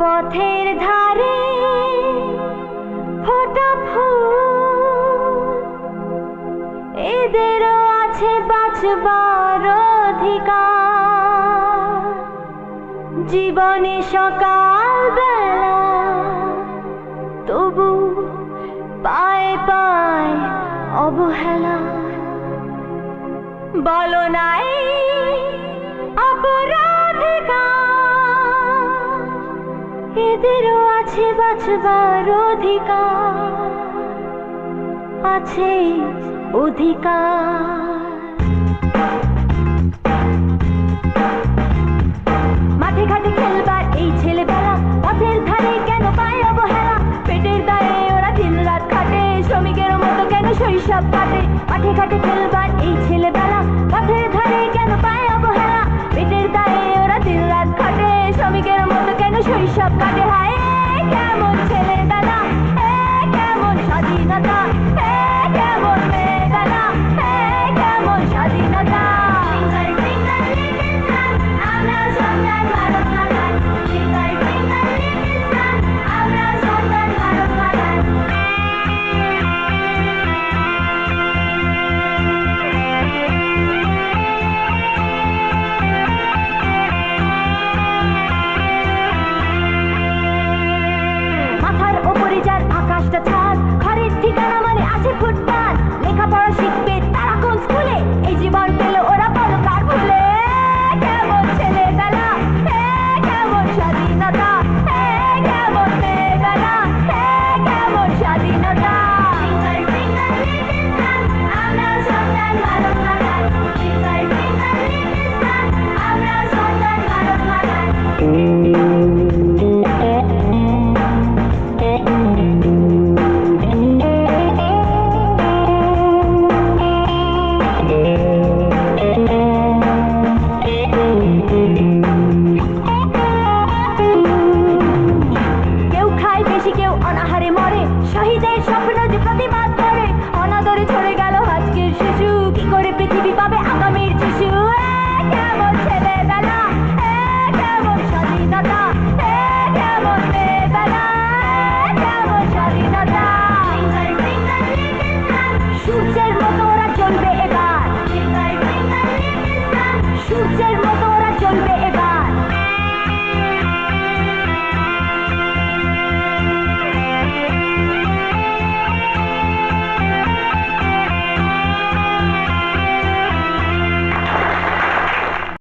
পথের ধারে ফোটা এদেরও আছে বাঁচবার অধিকার। জীবনে সকাল বেলা তবু পায় পায় অবহেলা। বলো নাই এদেরও আছে বাঁচবার অধিকার, আছে অধিকার। মাঠে ঘাটে খেলবার এই ছেলেবেলা, পথের ধারে কেন পায় অবহেলা? পেটের দায়ে ওরা দিন রাত খাটে শ্রমিকের মতো কেন শৈশব কাটে? মাঠে ঘাটে খেলবার এই ছেলেবেলা, পথের ধারে শৈশব কাটে হায় কেমন ছেলেবেলা এ কেমন স্বাধীনতা the time. নারীদের স্বপ্ন যে প্রতিবাদ করে। অনাদরে ছড়ে গেল আজকের শিশু। কি করে পৃথিবী পাবে